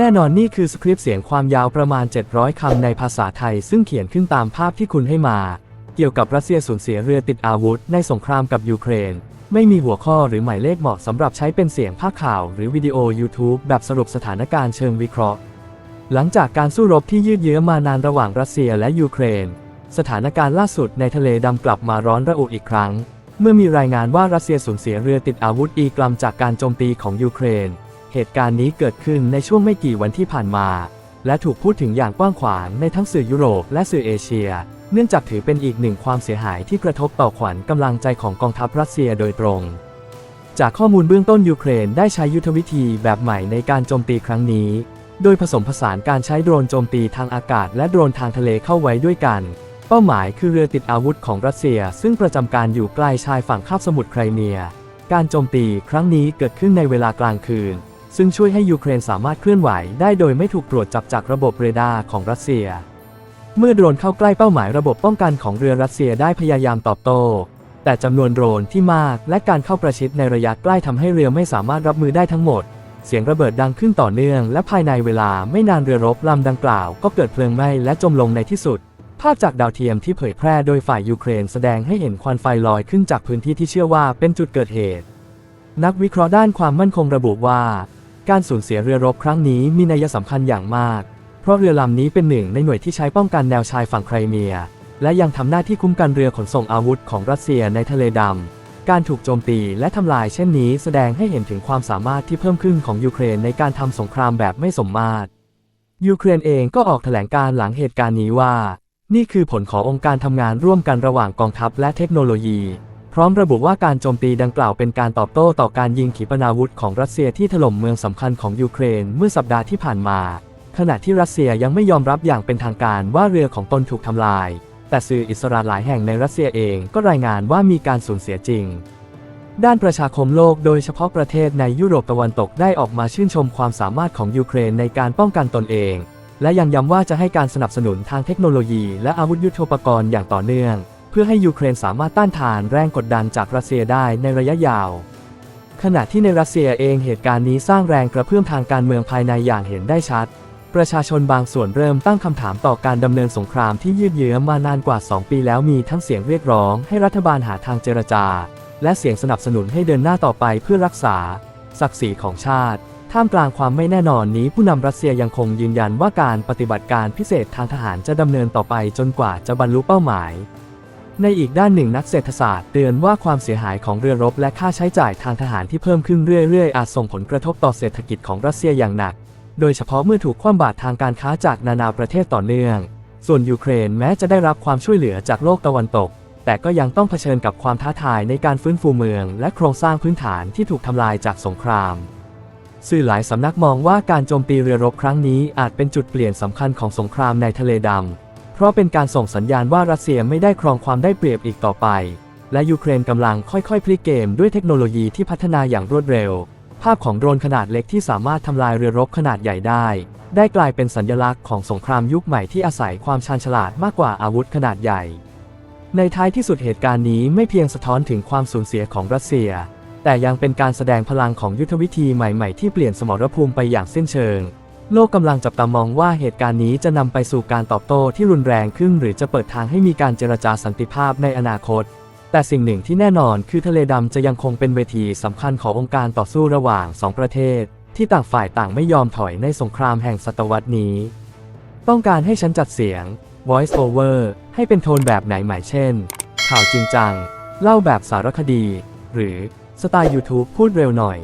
แน่นอนนี่คือสคริปต์เสียงความยาวประมาณ 700 คำในภาษาไทย ซึ่งเขียนขึ้นตามภาพที่คุณให้มา เกี่ยวกับรัสเซียสูญเสียเรือติดอาวุธ ในสงครามกับยูเครน ไม่มีหัวข้อหรือหมายเลขเหมาะสำหรับใช้เป็นเสียงภาคข่าว หรือวิดีโอ YouTube แบบสรุปสถานการณ์เชิงวิเคราะห์ หลังจากการสู้รบที่ยืดเยื้อมานานระหว่างรัสเซียและยูเครน สถานการณ์ล่าสุดในทะเลดำกลับมาร้อนระอุอีกครั้ง เมื่อมีรายงานว่ารัสเซียสูญเสียเรือติดอาวุธอีกลำจากการโจมตีของยูเครน เหตุการณ์นี้เกิดขึ้นในช่วงไม่กี่วันที่ผ่านมา และถูกพูดถึงอย่างกว้างขวางในทั้งสื่อยุโรปและสื่อเอเชีย เนื่องจากถือเป็นอีกหนึ่งความเสียหายที่กระทบต่อขวัญกำลังใจของกองทัพรัสเซียโดยตรง จากข้อมูลเบื้องต้นยูเครนได้ใช้ยุทธวิธีแบบใหม่ในการโจมตีครั้งนี้ โดยผสมผสานการใช้โดรนโจมตีทางอากาศและโดรนทางทะเลเข้าไว้ด้วยกัน เป้าหมายคือเรือติดอาวุธของรัสเซีย ซึ่งประจำการอยู่ใกล้ชายฝั่งคาบสมุทรไครเมีย การโจมตีครั้งนี้เกิดขึ้นในเวลากลางคืน ซึ่งช่วยให้ยูเครนสามารถเคลื่อนไหวได้โดยไม่ถูกตรวจจับจากระบบเรดาร์ของรัสเซีย เมื่อโดรนเข้าใกล้เป้าหมายระบบป้องกันของเรือรัสเซียได้พยายามตอบโต้ แต่จำนวนโดรนที่มากและการเข้าประชิดในระยะใกล้ทำให้เรือไม่สามารถรับมือได้ทั้งหมด เสียงระเบิดดังขึ้นต่อเนื่อง และภายในเวลาไม่นานเรือรบลำดังกล่าว ก็เกิดเพลิงไหม้และจมลงในที่สุด ภาพจากดาวเทียมที่เผยแพร่โดยฝ่ายยูเครนแสดงให้เห็นควันไฟลอยขึ้นจากพื้นที่ที่เชื่อว่าเป็นจุดเกิดเหตุ นักวิเคราะห์ด้านความมั่นคงระบุว่า การสูญเสียเรือรบครั้งนี้มีนัยสำคัญอย่างมาก เพราะเรือลำนี้เป็นหนึ่งในหน่วยที่ใช้ป้องกันแนวชายฝั่งไครเมีย และยังทำหน้าที่คุ้มกันเรือขนส่งอาวุธของรัสเซียในทะเลดำ การถูกโจมตีและทำลายเช่นนี้แสดงให้เห็นถึงความสามารถที่เพิ่มขึ้นของยูเครนในการทำสงครามแบบไม่สมมาตร ยูเครนเองก็ออกแถลงการหลังเหตุการณ์นี้ว่า นี่คือผลขององค์การทำงานร่วมกันระหว่างกองทัพและเทคโนโลยี พร้อมระบุว่าการโจมตีดังกล่าวเป็นการตอบโต้ต่อการยิงขีปนาวุธของรัสเซียที่ถล่มเมืองสำคัญของยูเครนเมื่อสัปดาห์ที่ผ่านมา ขณะที่รัสเซียยังไม่ยอมรับอย่างเป็นทางการว่าเรือของตนถูกทำลาย แต่สื่ออิสราหลายแห่งในรัสเซียเองก็รายงานว่ามีการสูญเสียจริง ด้านประชาคมโลกโดยเฉพาะประเทศในยุโรปตะวันตกได้ออกมาชื่นชมความสามารถของยูเครนในการป้องกันตนเอง และยังย้ำว่าจะให้การสนับสนุนทางเทคโนโลยี และอาวุธยุทโธปกรณ์อย่างต่อเนื่อง เพื่อให้ยูเครนสามารถต้านทานแรงกดดันจากรัสเซียได้ในระยะยาว ขณะที่ในรัสเซียเองเหตุการณ์นี้สร้างแรงกระเพื่อมทางการเมืองภายในอย่างเห็นได้ชัด ประชาชนบางส่วนเริ่มตั้งคำถามต่อการดำเนินสงครามที่ยืดเยื้อมานานกว่า 2 ปีแล้วมีทั้งเสียงเรียกร้องให้รัฐบาลหาทางเจรจา และเสียงสนับสนุนให้เดินหน้าต่อไปเพื่อรักษา ศักดิ์ศรีของชาติท่ามกลางความไม่แน่นอนนี้ผู้นำรัสเซียยังคงยืนยันว่าการปฏิบัติการพิเศษทางทหารจะดำเนินต่อไปจนกว่าจะบรรลุเป้าหมาย ในอีกด้านหนึ่งนักเศรษฐศาสตร์เตือนว่าความเสียหายของเรือรบและค่าใช้จ่ายทางทหารที่เพิ่มขึ้นเรื่อยๆ อาจส่งผลกระทบต่อเศรษฐกิจของรัสเซียอย่างหนัก โดยเฉพาะเมื่อถูกคว่ำบาตรทางการค้าจากนานาประเทศต่อเนื่อง ส่วนยูเครนแม้จะได้รับความช่วยเหลือจากโลกตะวันตก แต่ก็ยังต้องเผชิญกับความท้าทายในการฟื้นฟูเมือง และโครงสร้างพื้นฐานที่ถูกทำลายจากสงคราม สื่อหลายสำนักมองว่าการโจมตีเรือรบครั้งนี้อาจเป็นจุดเปลี่ยนสำคัญของสงครามในทะเลดำ เพราะเป็นการส่งสัญญาณว่ารัสเซียไม่ได้ครองความได้เปรียบอีกต่อไป และยูเครนกำลังค่อยๆ พลิกเกมด้วยเทคโนโลยีที่พัฒนาอย่างรวดเร็ว ภาพของโดรนขนาดเล็กที่สามารถทำลายเรือรบขนาดใหญ่ได้ ได้กลายเป็นสัญลักษณ์ของสงครามยุคใหม่ที่อาศัยความชาญฉลาดมากกว่าอาวุธขนาดใหญ่ ในท้ายที่สุดเหตุการณ์นี้ไม่เพียงสะท้อนถึงความสูญเสียของรัสเซีย แต่ยังเป็นการแสดงพลังของยุทธวิธีใหม่ ๆ ที่เปลี่ยนสมรภูมิไปอย่างสิ้นเชิง โลกกำลังจับตามองว่าเหตุการณ์นี้จะนำไปสู่การตอบโต้ที่รุนแรงขึ้น หรือจะเปิดทางให้มีการเจรจาสันติภาพในอนาคต แต่สิ่งหนึ่งที่แน่นอนคือทะเลดำจะยังคงเป็นเวทีสำคัญขององค์การต่อสู้ระหว่างสองประเทศ ที่ต่างฝ่ายต่างไม่ยอมถอยในสงครามแห่งศตวรรษนี้ ต้องการให้ฉันจัดเสียง voice over ให้เป็นโทนแบบไหนหม่เช่น ข่าวจริงจัง เล่าแบบสารคดี หรือสไตล์ YouTube พูดเร็วหน่อย